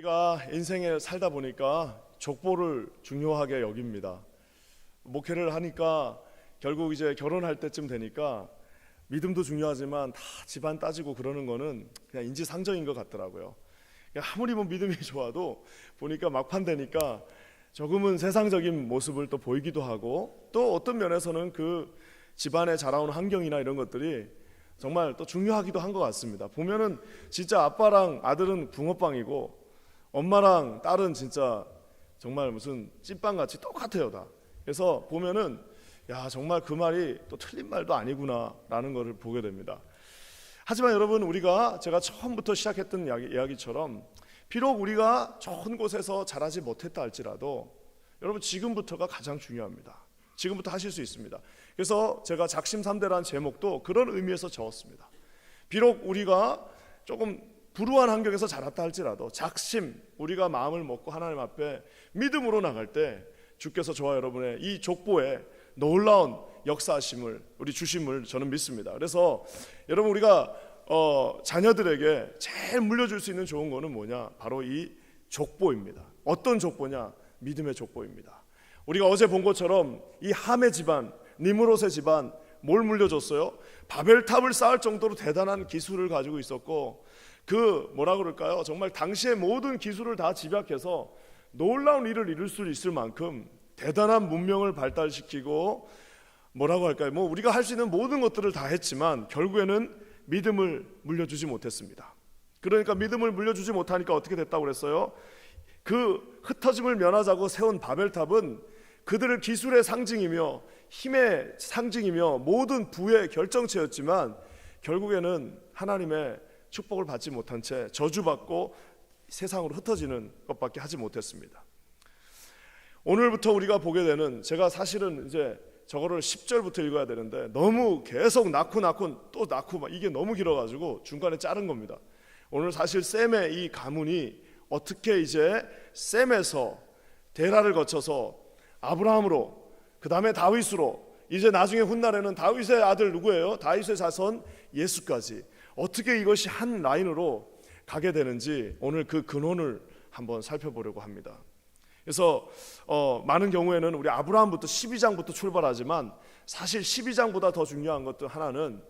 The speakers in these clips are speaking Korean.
우리가 인생에 살다 보니까 족보를 중요하게 여깁니다. 목회를 하니까 결국 이제 결혼할 때쯤 되니까 믿음도 중요하지만 다 집안 따지고 그러는 거는 그냥 인지상정인 것 같더라고요. 아무리 뭐 믿음이 좋아도 보니까 막판 되니까 조금은 세상적인 모습을 또 보이기도 하고 또 어떤 면에서는 그 집안에 자라온 환경이나 이런 것들이 정말 또 중요하기도 한 것 같습니다. 보면은 진짜 아빠랑 아들은 붕어빵이고 엄마랑 딸은 진짜 정말 무슨 찐빵 같이 똑같아요 다. 그래서 보면은 야 정말 그 말이 또 틀린 말도 아니구나라는 것을 보게 됩니다. 하지만 여러분 우리가 제가 처음부터 시작했던 이야기, 이야기처럼 비록 우리가 좋은 곳에서 자라지 못했다 할지라도 여러분 지금부터가 가장 중요합니다. 지금부터 하실 수 있습니다. 그래서 제가 작심 삼대라는 제목도 그런 의미에서 적었습니다. 비록 우리가 조금 불우한 환경에서 자랐다 할지라도 작심 우리가 마음을 먹고 하나님 앞에 믿음으로 나갈 때 주께서 저와 여러분의 이 족보에 놀라운 역사하심을 우리 주심을 저는 믿습니다. 그래서 여러분 우리가 어, 자녀들에게 제일 물려줄 수 있는 좋은 거는 뭐냐? 바로 이 족보입니다. 어떤 족보냐? 믿음의 족보입니다. 우리가 어제 본 것처럼 이 함의 집안, 니무롯의 집안 뭘 물려줬어요? 바벨탑을 쌓을 정도로 대단한 기술을 가지고 있었고 그 뭐라 그럴까요? 정말 당시의 모든 기술을 다 집약해서 놀라운 일을 이룰 수 있을 만큼 대단한 문명을 발달시키고 뭐라고 할까요? 뭐 우리가 할 수 있는 모든 것들을 다 했지만 결국에는 믿음을 물려주지 못했습니다. 그러니까 믿음을 물려주지 못하니까 어떻게 됐다고 그랬어요? 그 흩어짐을 면하자고 세운 바벨탑은 그들의 기술의 상징이며 힘의 상징이며 모든 부의 결정체였지만 결국에는 하나님의 축복을 받지 못한 채 저주받고 세상으로 흩어지는 것밖에 하지 못했습니다. 오늘부터 우리가 보게 되는 제가 사실은 이제 저거를 10절부터 읽어야 되는데 너무 계속 낳고 낳고 또 낳고 막 이게 너무 길어가지고 중간에 자른 겁니다. 오늘 사실 셈의 이 가문이 어떻게 이제 셈에서 데라를 거쳐서 아브라함으로 그 다음에 다윗으로 이제 나중에 훗날에는 다윗의 아들 누구예요? 다윗의 자손 예수까지 어떻게 이것이 한 라인으로 가게 되는지 오늘 그 근원을 한번 살펴보려고 합니다. 그래서 어, 많은 경우에는 우리 아브라함부터 12장부터 출발하지만 사실 12장보다 더 중요한 것도 하나는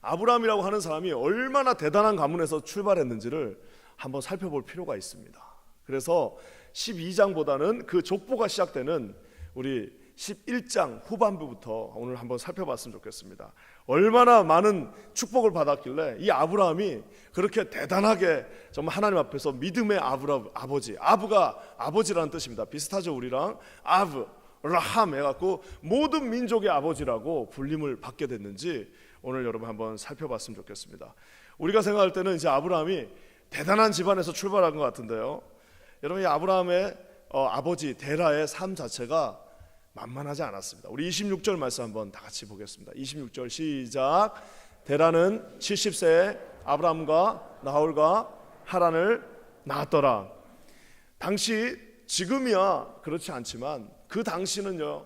아브라함이라고 하는 사람이 얼마나 대단한 가문에서 출발했는지를 한번 살펴볼 필요가 있습니다. 그래서 12장보다는 그 족보가 시작되는 우리 11장 후반부부터 오늘 한번 살펴봤으면 좋겠습니다. 얼마나 많은 축복을 받았길래 이 아브라함이 그렇게 대단하게 정말 하나님 앞에서 믿음의 아브라 아버지 아브가 아버지라는 뜻입니다. 비슷하죠 우리랑 아브 라함 해갖고 모든 민족의 아버지라고 불림을 받게 됐는지 오늘 여러분 한번 살펴봤으면 좋겠습니다. 우리가 생각할 때는 이제 아브라함이 대단한 집안에서 출발한 것 같은데요. 여러분 이 아브라함의 어, 아버지 데라의 삶 자체가 만만하지 않았습니다. 우리 26절 말씀 한번 다 같이 보겠습니다. 26절 시작. 데라는 70세에 아브라함과 나홀과 하란을 낳았더라. 당시 지금이야 그렇지 않지만 그 당시는요.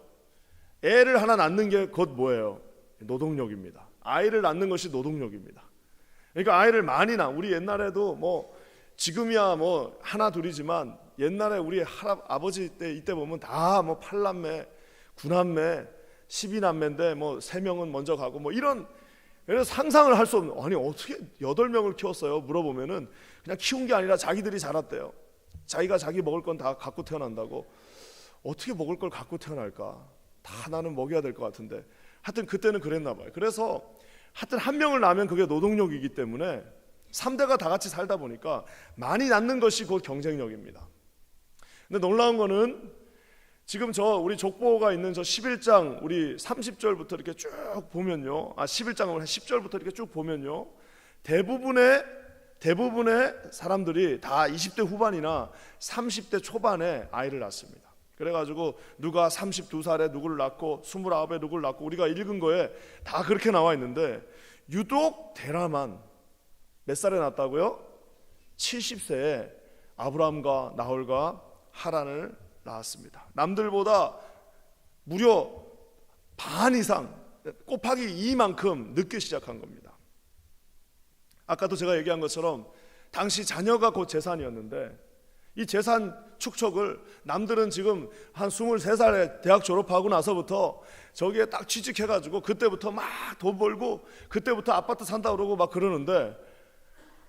애를 하나 낳는 게 곧 뭐예요? 노동력입니다. 아이를 낳는 것이 노동력입니다. 그러니까 아이를 많이 낳. 우리 옛날에도 뭐 지금이야 뭐 하나 둘이지만 옛날에 우리 할아, 아버지 때 이때 보면 다 뭐 팔남매, 구남매, 십이남매인데 뭐세 명은 먼저 가고 뭐 이런 그래서 상상을 할 수 없는 아니 어떻게 여덟 명을 키웠어요? 물어보면은 그냥 키운 게 아니라 자기들이 자랐대요. 자기가 자기 먹을 건 다 갖고 태어난다고 어떻게 먹을 걸 갖고 태어날까? 다 나는 먹여야 될 것 같은데 하여튼 그때는 그랬나 봐요. 그래서 하여튼 한 명을 낳으면 그게 노동력이기 때문에 3대가 다 같이 살다 보니까 많이 낳는 것이 곧 경쟁력입니다. 근데 놀라운 거는 지금 저 우리 족보가 있는 저 11장 우리 30절부터 이렇게 쭉 보면요. 아 11장을 한 10절부터 이렇게 쭉 보면요. 대부분의 대부분의 사람들이 다 20대 후반이나 30대 초반에 아이를 낳습니다. 그래가지고 누가 32살에 누구를 낳고 29에 누구를 낳고 우리가 읽은 거에 다 그렇게 나와 있는데 유독 데라만 몇 살에 낳았다고요? 70세에 아브라함과 나홀과 하란을 낳았습니다. 남들보다 무려 반 이상 곱하기 2만큼 늦게 시작한 겁니다. 아까도 제가 얘기한 것처럼 당시 자녀가 곧 재산이었는데 이 재산 축척을 남들은 지금 한 23살에 대학 졸업하고 나서부터 저기에 딱 취직해가지고 그때부터 막 돈 벌고 그때부터 아파트 산다 그러고 막 그러는데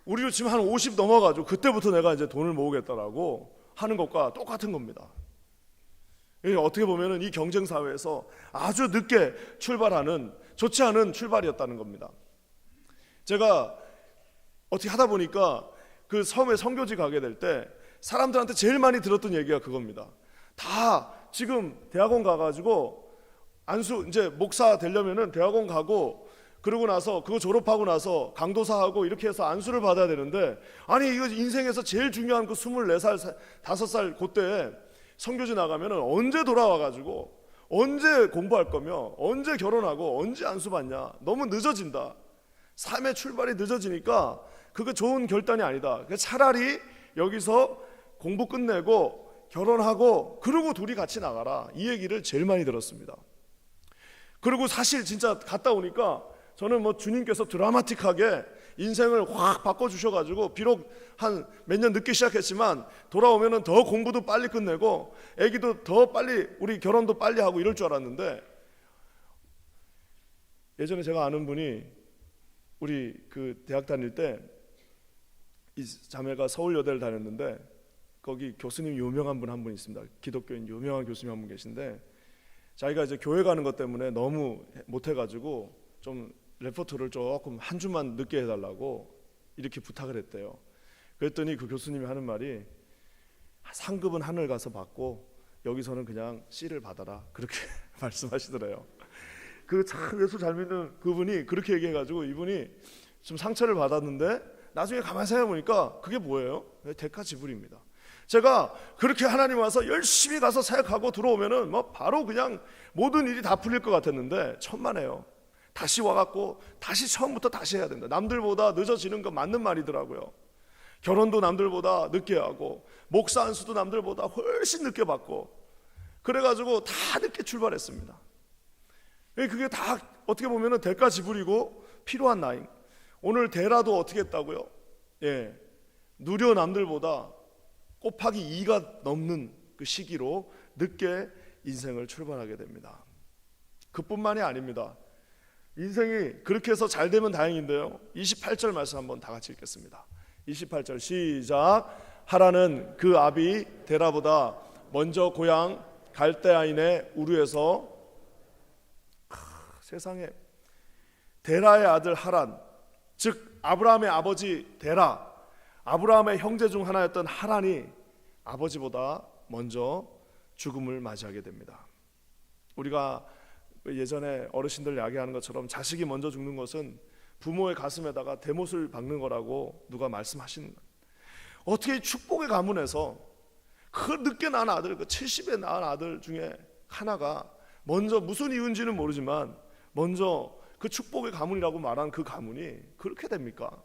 우리도 지금 한50 넘어가지고 그때부터 내가 이제 돈을 모으겠다라고 하는 것과 똑같은 겁니다. 이 어떻게 보면은 이 경쟁 사회에서 아주 늦게 출발하는 좋지 않은 출발이었다는 겁니다. 제가 어떻게 하다 보니까 그 섬에 선교지 가게 될 때 사람들한테 제일 많이 들었던 얘기가 그겁니다. 다 지금 대학원 가가지고 안수 이제 목사 되려면은 대학원 가고 그러고 나서 그거 졸업하고 나서 강도사 하고 이렇게 해서 안수를 받아야 되는데 아니 이거 인생에서 제일 중요한 그 24살 5살 그때 선교지 나가면은 언제 돌아와 가지고 언제 공부할 거며 언제 결혼하고 언제 안수 받냐. 너무 늦어진다. 삶의 출발이 늦어지니까 그거 좋은 결단이 아니다. 그러니까 차라리 여기서 공부 끝내고 결혼하고 그러고 둘이 같이 나가라. 이 얘기를 제일 많이 들었습니다. 그리고 사실 진짜 갔다 오니까 저는 뭐 주님께서 드라마틱하게 인생을 확 바꿔 주셔 가지고 비록 한 몇 년 늦게 시작했지만 돌아오면은 더 공부도 빨리 끝내고 아기도 더 빨리 우리 결혼도 빨리 하고 이럴 줄 알았는데 예전에 제가 아는 분이 우리 그 대학 다닐 때 이 자매가 서울여대를 다녔는데 거기 교수님 유명한 분 한분 있습니다. 기독교인 유명한 교수님 한 분 계신데 자기가 이제 교회 가는 것 때문에 너무 못해가지고 좀 레포트를 조금 한 주만 늦게 해달라고 이렇게 부탁을 했대요. 그랬더니 그 교수님이 하는 말이 상급은 하늘 가서 받고 여기서는 그냥 C를 받아라 그렇게 말씀하시더래요. 그참 예수 잘 믿는 그분이 그렇게 얘기해가지고 이분이 좀 상처를 받았는데 나중에 가만히 생각해 보니까 그게 뭐예요? 대가 지불입니다. 제가 그렇게 하나님 와서 열심히 가서 사역하고 들어오면은 뭐 바로 그냥 모든 일이 다 풀릴 것 같았는데 천만에요. 다시 와갖고 다시 처음부터 다시 해야 된다. 남들보다 늦어지는 건 맞는 말이더라고요. 결혼도 남들보다 늦게 하고 목사 안수도 남들보다 훨씬 늦게 받고 그래가지고 다 늦게 출발했습니다. 그게 다 어떻게 보면은 대가 지불이고 필요한 나이. 오늘 대라도 어떻게 했다고요? 예, 누려 남들보다 곱하기 2가 넘는 그 시기로 늦게 인생을 출발하게 됩니다. 그뿐만이 아닙니다. 인생이 그렇게 해서 잘 되면 다행인데요. 28절 말씀 한번 다 같이 읽겠습니다. 28절 시작. 하라는 그 아비 데라보다 먼저 고향 갈대아인의 우르에서 크, 세상에 데라의 아들 하란 즉 아브라함의 아버지 데라 아브라함의 형제 중 하나였던 하란이 아버지보다 먼저 죽음을 맞이하게 됩니다. 우리가 예전에 어르신들 이야기하는 것처럼 자식이 먼저 죽는 것은 부모의 가슴에다가 대못을 박는 거라고 누가 말씀하시는 거예요. 어떻게 축복의 가문에서 그 늦게 낳은 아들, 그 70에 낳은 아들 중에 하나가 먼저 무슨 이유인지는 모르지만 먼저 그 축복의 가문이라고 말한 그 가문이 그렇게 됩니까?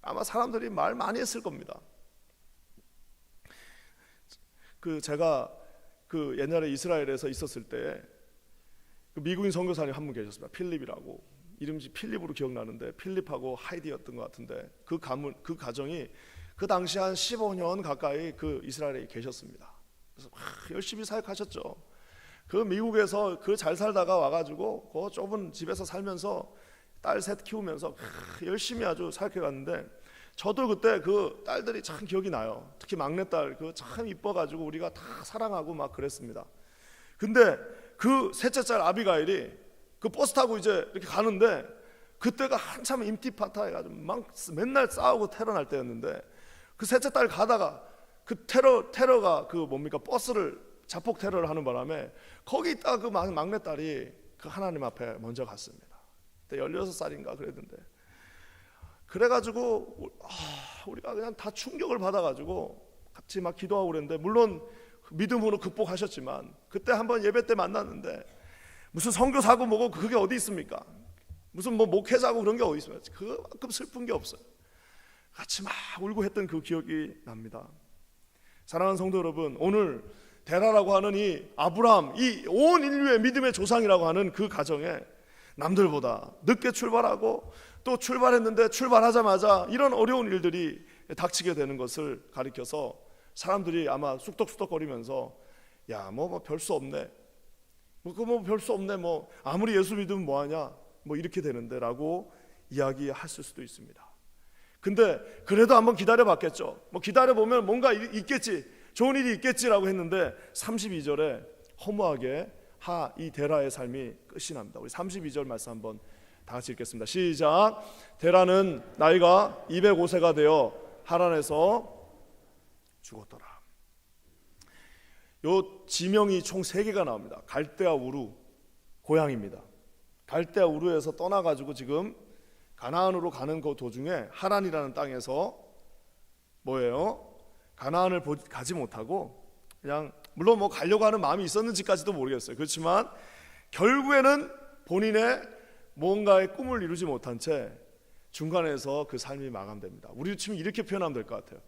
아마 사람들이 말 많이 했을 겁니다. 그 제가 그 옛날에 이스라엘에서 있었을 때그 미국인 선교사님 한 분 계셨습니다. 필립이라고 이름이 필립으로 기억나는데 필립하고 하이디였던 것 같은데 그 가문 그 가정이 그 당시 한 15년 가까이 그 이스라엘에 계셨습니다. 그래서 와, 열심히 사역하셨죠. 그 미국에서 그 잘 살다가 와가지고 그 좁은 집에서 살면서 딸 셋 키우면서 열심히 아주 사역해 갔는데 저도 그때 그 딸들이 참 기억이 나요. 특히 막내딸 그 참 이뻐가지고 우리가 다 사랑하고 막 그랬습니다. 근데 그 셋째 딸 아비가일이 그 버스 타고 이제 이렇게 가는데 그때가 한참 임티파타 해가지고 막 맨날 싸우고 테러 날 때였는데 그 셋째 딸 가다가 그 테러 테러가 그 뭡니까 버스를 자폭 테러를 하는 바람에 거기 있다가 그 막내 딸이 그 하나님 앞에 먼저 갔습니다. 그때 16살인가 그랬는데 그래가지고 아, 우리가 그냥 다 충격을 받아가지고 같이 막 기도하고 그랬는데 물론 믿음으로 극복하셨지만 그때 한번 예배 때 만났는데 무슨 선교사고 뭐고 그게 어디 있습니까? 무슨 뭐 목회자고 그런 게 어디 있습니까? 그만큼 슬픈 게 없어요. 같이 막 울고 했던 그 기억이 납니다. 사랑하는 성도 여러분, 오늘 데라라고 하는 이 아브라함, 이온 인류의 믿음의 조상이라고 하는 그 가정에 남들보다 늦게 출발하고 또 출발했는데 출발하자마자 이런 어려운 일들이 닥치게 되는 것을 가리켜서 사람들이 아마 쑥덕쑥덕거리면서 야뭐뭐별 수 없네 뭐 그 뭐 별 수 없네 뭐 아무리 예수 믿으면 뭐하냐 뭐 이렇게 되는데라고 이야기했을 수도 있습니다. 근데 그래도 한번 기다려 봤겠죠. 뭐 기다려 보면 뭔가 이- 있겠지. 좋은 일이 있겠지라고 했는데 32절에 허무하게 하 이 데라의 삶이 끝이 납니다. 우리 32절 말씀 한번 다 같이 읽겠습니다. 시작. 데라는 나이가 205세가 되어 하란에서 죽었더라. 요 지명이 총 세 개가 나옵니다. 갈대아 우루 고향입니다. 갈대아 우루에서 떠나 가지고 지금 가나안으로 가는 그 도중에 하란이라는 땅에서 뭐예요? 가나안을 보- 가지 못하고 그냥 물론 뭐 가려고 하는 마음이 있었는지까지도 모르겠어요. 그렇지만 결국에는 본인의 뭔가의 꿈을 이루지 못한 채 중간에서 그 삶이 마감됩니다. 우리 치면 이렇게 표현하면 될 것 같아요.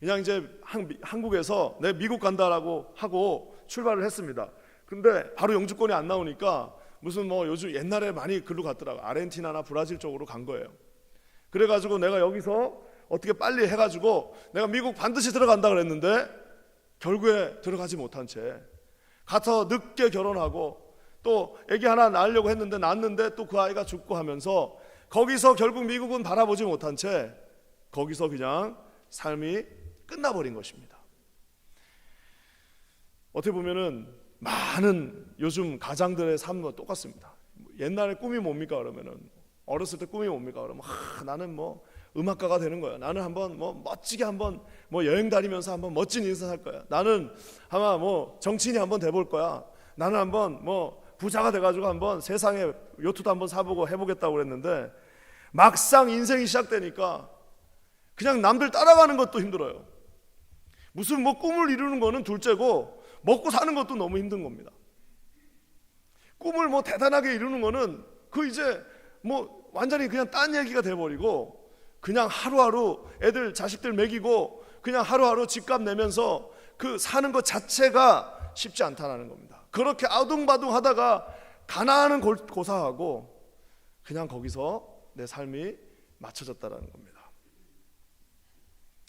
그냥 이제 한, 한국에서 내 미국 간다라고 하고 출발을 했습니다. 근데 바로 영주권이 안 나오니까 무슨 뭐 요즘 옛날에 많이 글로 갔더라고. 아르헨티나나 브라질 쪽으로 간 거예요. 그래가지고 내가 여기서 어떻게 빨리 해가지고 내가 미국 반드시 들어간다 그랬는데 결국에 들어가지 못한 채 가서 늦게 결혼하고 또 아기 하나 낳으려고 했는데 낳았는데 또 그 아이가 죽고 하면서 거기서 결국 미국은 바라보지 못한 채 거기서 그냥 삶이 끝나버린 것입니다. 어떻게 보면은 많은 요즘 가장들의 삶과 똑같습니다. 옛날에 꿈이 뭡니까 그러면은 어렸을 때 꿈이 뭡니까 그러면 하, 나는 뭐 음악가가 되는 거야. 나는 한번 뭐 멋지게 한번 뭐 여행 다니면서 한번 멋진 인생 할 거야. 나는 아마 뭐 정치인이 한번 돼 볼 거야. 나는 한번 뭐 부자가 돼가지고 한번 세상에 요트도 한번 사보고 해보겠다고 그랬는데 막상 인생이 시작되니까 그냥 남들 따라가는 것도 힘들어요. 무슨 뭐 꿈을 이루는 거는 둘째고 먹고 사는 것도 너무 힘든 겁니다. 꿈을 뭐 대단하게 이루는 거는 그 이제 뭐 완전히 그냥 딴 얘기가 돼 버리고 그냥 하루하루 애들 자식들 먹이고 그냥 하루하루 집값 내면서 그 사는 것 자체가 쉽지 않다는 겁니다. 그렇게 아둥바둥 하다가 가난은 골- 고사하고 그냥 거기서 내 삶이 맞춰졌다라는 겁니다.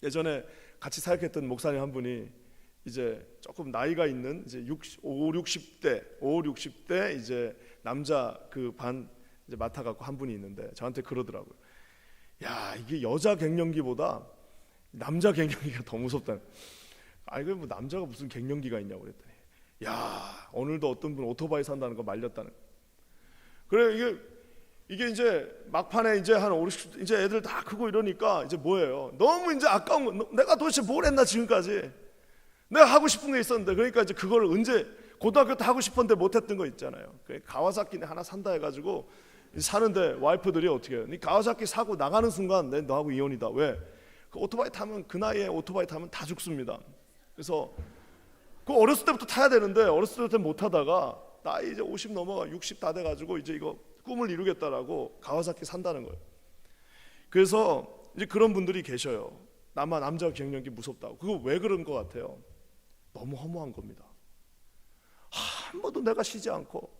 예전에 같이 사역했던 목사님 한 분이 이제 조금 나이가 있는 이제 60, 5, 60대, 5, 60대 이제 남자 그 반 이제 맡아 갖고 한 분이 있는데 저한테 그러더라고요. 야, 이게 여자 갱년기보다 남자 갱년기가 더 무섭다. 아, 이거 뭐 남자가 무슨 갱년기가 있냐고 그랬더니 야, 오늘도 어떤 분 오토바이 산다는 거 말렸다는. 그래 이게 이게 이제 막판에 이제 한 5, 60 이제 애들 다 크고 이러니까 이제 뭐예요? 너무 이제 아까운 거. 내가 도대체 뭘 했나 지금까지? 내가 하고 싶은 게 있었는데 그러니까 이제 그걸 언제 고등학교 때 하고 싶었는데 못했던 거 있잖아요. 그 가와사키네 하나 산다 해가지고 사는데 와이프들이 어떻게 해요? 니 가와사키 사고 나가는 순간 내 너하고 이혼이다. 왜? 그 오토바이 타면 그 나이에 오토바이 타면 다 죽습니다. 그래서 그 어렸을 때부터 타야 되는데 어렸을 때부터 못 타다가 나이 이제 50 넘어가 60 다 돼가지고 이제 이거 꿈을 이루겠다라고 가와사키 산다는 거예요. 그래서 이제 그런 분들이 계셔요. 나만 남자 갱년기 무섭다고. 그거 왜 그런 것 같아요? 너무 허무한 겁니다. 한 번도 내가 쉬지 않고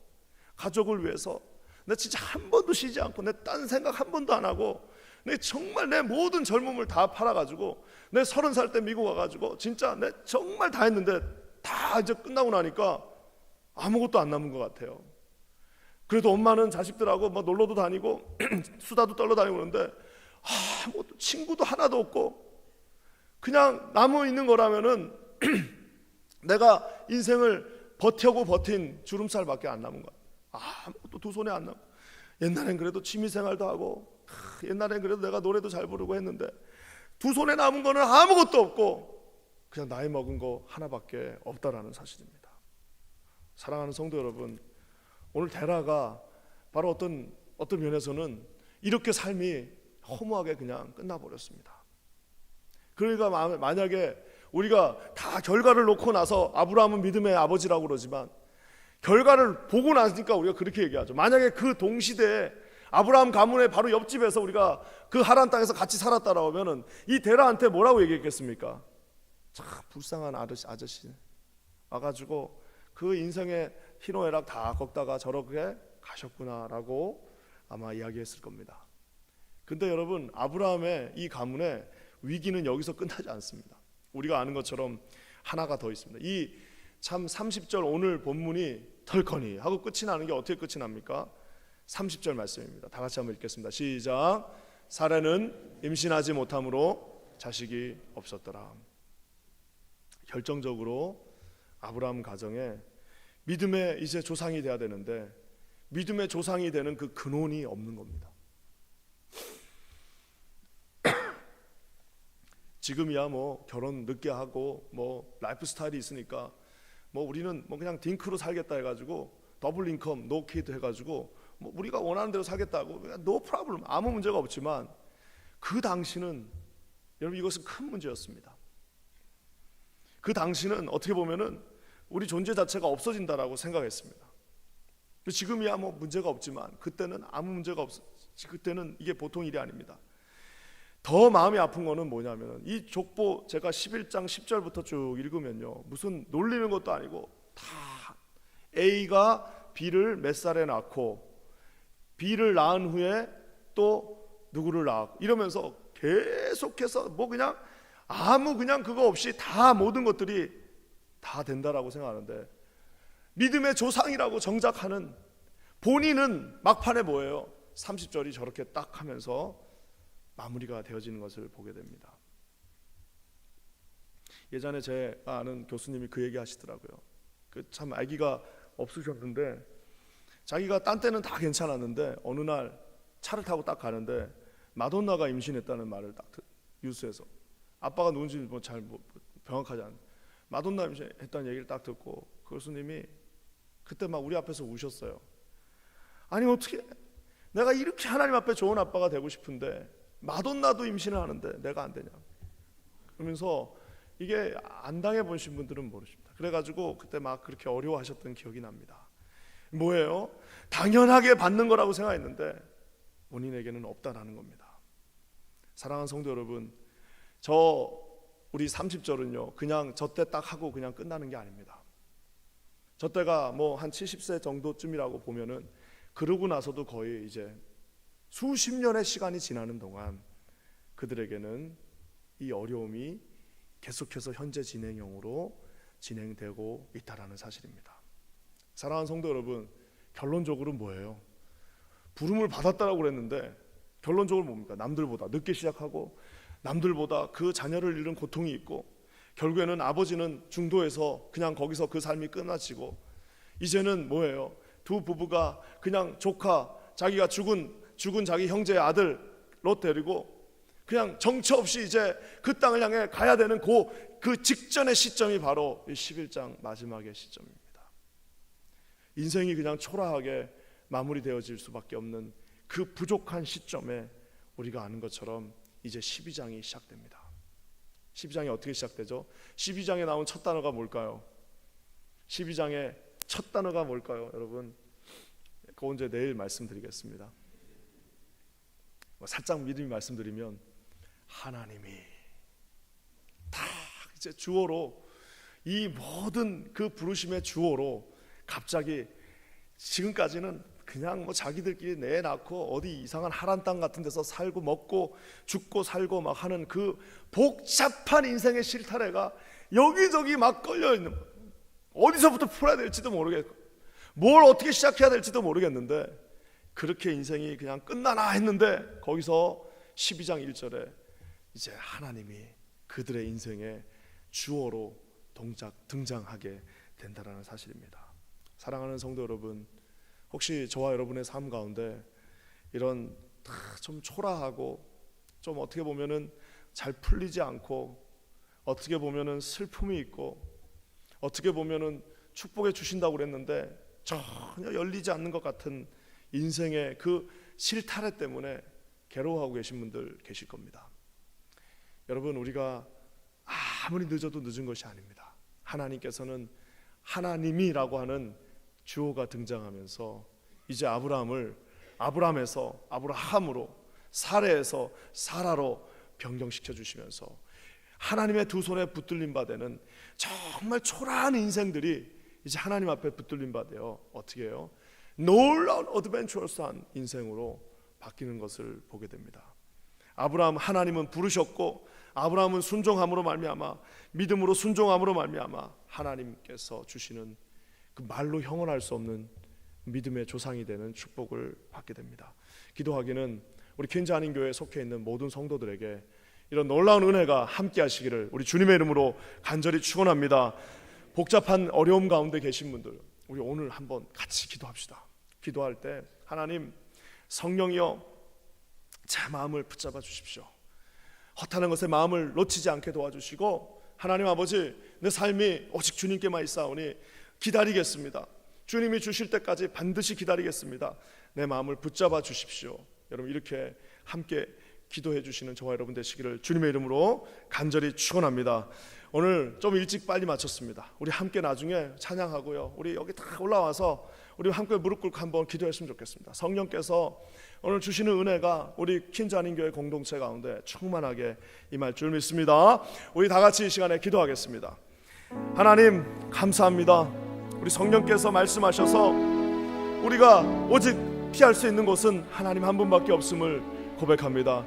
가족을 위해서 내 진짜 한 번도 쉬지 않고 내 딴 생각 한 번도 안 하고 내 정말 내 모든 젊음을 다 팔아가지고 내 서른 살 때 미국 와가지고 진짜 내 정말 다 했는데 다 이제 끝나고 나니까 아무것도 안 남은 것 같아요. 그래도 엄마는 자식들하고 뭐 놀러도 다니고 수다도 떨러 다니고 그러는데 아무것도 친구도 하나도 없고 그냥 남아 있는 거라면은 내가 인생을 버텨고 버틴 주름살밖에 안 남은 거야. 아무것도 두 손에 안 남고 옛날엔 그래도 취미 생활도 하고 하, 옛날엔 그래도 내가 노래도 잘 부르고 했는데 두 손에 남은 거는 아무것도 없고 그냥 나이 먹은 거 하나밖에 없다라는 사실입니다. 사랑하는 성도 여러분, 오늘 데라가 바로 어떤 어떤 면에서는 이렇게 삶이 허무하게 그냥 끝나버렸습니다. 그러니까 마- 만약에 우리가 다 결과를 놓고 나서 아브라함은 믿음의 아버지라고 그러지만 결과를 보고 나니까 우리가 그렇게 얘기하죠. 만약에 그 동시대에 아브라함 가문의 바로 옆집에서 우리가 그 하란 땅에서 같이 살았다라고 하면은 이 데라한테 뭐라고 얘기했겠습니까? 참 불쌍한 아저씨, 아저씨 와가지고 그 인생의 희노애락 다 걷다가 저렇게 가셨구나라고 아마 이야기했을 겁니다. 근데 여러분 아브라함의 이 가문에 위기는 여기서 끝나지 않습니다. 우리가 아는 것처럼 하나가 더 있습니다. 이 참 30절 오늘 본문이 털커니 하고 끝이 나는 게 어떻게 끝이 납니까? 30절 말씀입니다. 다 같이 한번 읽겠습니다. 시작. 사례는 임신하지 못함으로 자식이 없었더라. 결정적으로 아브라함 가정에 믿음의 이제 조상이 돼야 되는데 믿음의 조상이 되는 그 근원이 없는 겁니다. 지금이야 뭐 결혼 늦게 하고 뭐 라이프 스타일이 있으니까 뭐 우리는 뭐 그냥 딩크로 살겠다 해가지고 더블 인컴 노 키드 해가지고 뭐 우리가 원하는 대로 살겠다고 노 프라블럼 아무 문제가 없지만 그 당시는 여러분 이것은 큰 문제였습니다. 그 당시는 어떻게 보면은 우리 존재 자체가 없어진다라고 생각했습니다. 지금이야 뭐 문제가 없지만 그때는 아무 문제가 없. 그때는 이게 보통 일이 아닙니다. 더 마음이 아픈 거는 뭐냐면 이 족보 제가 11장 10절부터 쭉 읽으면요 무슨 놀리는 것도 아니고 다 A가 B를 몇 살에 낳고 B를 낳은 후에 또 누구를 낳고 이러면서 계속해서 뭐 그냥 아무 그냥 그거 없이 다 모든 것들이 다 된다라고 생각하는데 믿음의 조상이라고 정작하는 본인은 막판에 뭐예요? 30절이 저렇게 딱 하면서 마무리가 되어지는 것을 보게 됩니다. 예전에 제 아는 교수님이 그 얘기 하시더라고요. 그참 아기가 없으셨는데 자기가 딴 때는 다 괜찮았는데 어느 날 차를 타고 딱 가는데 마돈나가 임신했다는 말을 딱 뉴스에서 아빠가 누군지 뭐잘 뭐 명확하지 않. 마돈나 임신했다는 얘기를 딱 듣고 그 교수님이 그때 막 우리 앞에서 우셨어요. 아니 어떻게 내가 이렇게 하나님 앞에 좋은 아빠가 되고 싶은데 마돈나도 임신을 하는데 내가 안 되냐. 그러면서 이게 안 당해 보신 분들은 모르십니다. 그래 가지고 그때 막 그렇게 어려워하셨던 기억이 납니다. 뭐예요? 당연하게 받는 거라고 생각했는데 본인에게는 없다라는 겁니다. 사랑하는 성도 여러분, 저 우리 30절은요. 그냥 저때 딱 하고 그냥 끝나는 게 아닙니다. 저 때가 뭐 한 70세 정도쯤이라고 보면은 그러고 나서도 거의 이제 수십 년의 시간이 지나는 동안 그들에게는 이 어려움이 계속해서 현재 진행형으로 진행되고 있다라는 사실입니다. 사랑하는 성도 여러분, 결론적으로 뭐예요? 부름을 받았다라고 그랬는데 결론적으로 뭡니까? 남들보다 늦게 시작하고 남들보다 그 자녀를 잃은 고통이 있고 결국에는 아버지는 중도에서 그냥 거기서 그 삶이 끝나치고 이제는 뭐예요? 두 부부가 그냥 조카 자기가 죽은 죽은 자기 형제의 아들로 데리고 그냥 정처 없이 이제 그 땅을 향해 가야 되는 그, 그 직전의 시점이 바로 이 11장 마지막의 시점입니다. 인생이 그냥 초라하게 마무리되어질 수밖에 없는 그 부족한 시점에 우리가 아는 것처럼 이제 12장이 시작됩니다. 12장이 어떻게 시작되죠? 12장에 나온 첫 단어가 뭘까요? 12장의 첫 단어가 뭘까요, 여러분? 그거 이제 내일 말씀드리겠습니다. 뭐 살짝 미리 말씀드리면 하나님이 다 이제 주어로 이 모든 그 부르심의 주어로 갑자기 지금까지는 그냥 뭐 자기들끼리 내 낳고 어디 이상한 하란 땅 같은 데서 살고 먹고 죽고 살고 막 하는 그 복잡한 인생의 실타래가 여기저기 막 걸려 있는 어디서부터 풀어야 될지도 모르겠고 뭘 어떻게 시작해야 될지도 모르겠는데 그렇게 인생이 그냥 끝나나 했는데 거기서 12장 1절에 이제 하나님이 그들의 인생의 주어로 동작 등장하게 된다라는 사실입니다. 사랑하는 성도 여러분, 혹시 저와 여러분의 삶 가운데 이런 좀 초라하고 좀 어떻게 보면은 잘 풀리지 않고 어떻게 보면은 슬픔이 있고 어떻게 보면은 축복해 주신다고 그랬는데 전혀 열리지 않는 것 같은 인생의 그 실타래 때문에 괴로워하고 계신 분들 계실 겁니다. 여러분 우리가 아무리 늦어도 늦은 것이 아닙니다. 하나님께서는 하나님이라고 하는 주어가 등장하면서 이제 아브라함을 아브라함에서 아브라함으로 사례에서 사라로 변경시켜 주시면서 하나님의 두 손에 붙들림 바되는 정말 초라한 인생들이 이제 하나님 앞에 붙들림 바되어 어떻게 해요? 놀라운 어드벤처스한 인생으로 바뀌는 것을 보게 됩니다. 아브라함 하나님은 부르셨고 아브라함은 순종함으로 말미암아 믿음으로 순종함으로 말미암아 하나님께서 주시는 그 말로 형언할 수 없는 믿음의 조상이 되는 축복을 받게 됩니다. 기도하기는 우리 퀸즈 한인 교회에 속해 있는 모든 성도들에게 이런 놀라운 은혜가 함께 하시기를 우리 주님의 이름으로 간절히 축원합니다. 복잡한 어려움 가운데 계신 분들 우리 오늘 한번 같이 기도합시다. 기도할 때 하나님 성령이여 제 마음을 붙잡아 주십시오. 허탄한 것에 마음을 놓치지 않게 도와주시고 하나님 아버지 내 삶이 오직 주님께만 있사오니 기다리겠습니다. 주님이 주실 때까지 반드시 기다리겠습니다. 내 마음을 붙잡아 주십시오. 여러분 이렇게 함께 기도해 주시는 저와 여러분 되시기를 주님의 이름으로 간절히 축원합니다. 오늘 좀 일찍 빨리 마쳤습니다. 우리 함께 나중에 찬양하고요. 우리 여기 다 올라와서 우리 함께 무릎 꿇고 한번 기도했으면 좋겠습니다. 성령께서 오늘 주시는 은혜가 우리 한인 교회 공동체 가운데 충만하게 임할 줄 믿습니다. 우리 다 같이 이 시간에 기도하겠습니다. 하나님 감사합니다. 우리 성령께서 말씀하셔서 우리가 오직 피할 수 있는 곳은 하나님 한 분밖에 없음을 고백합니다.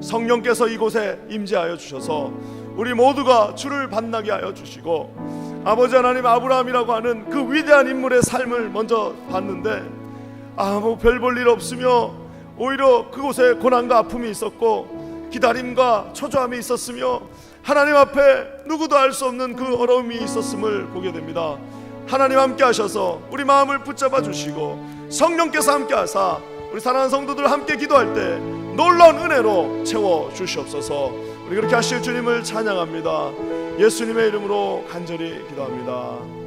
성령께서 이곳에 임재하여 주셔서 우리 모두가 주를 만나게 하여 주시고 아버지 하나님 아브라함이라고 하는 그 위대한 인물의 삶을 먼저 봤는데 아무 별 볼 일 없으며 오히려 그곳에 고난과 아픔이 있었고 기다림과 초조함이 있었으며 하나님 앞에 누구도 알 수 없는 그 어려움이 있었음을 보게 됩니다. 하나님 함께 하셔서 우리 마음을 붙잡아 주시고 성령께서 함께 하사 우리 사랑하는 성도들 함께 기도할 때 놀라운 은혜로 채워 주시옵소서. 우리 그렇게 하실 주님을 찬양합니다. 예수님의 이름으로 간절히 기도합니다.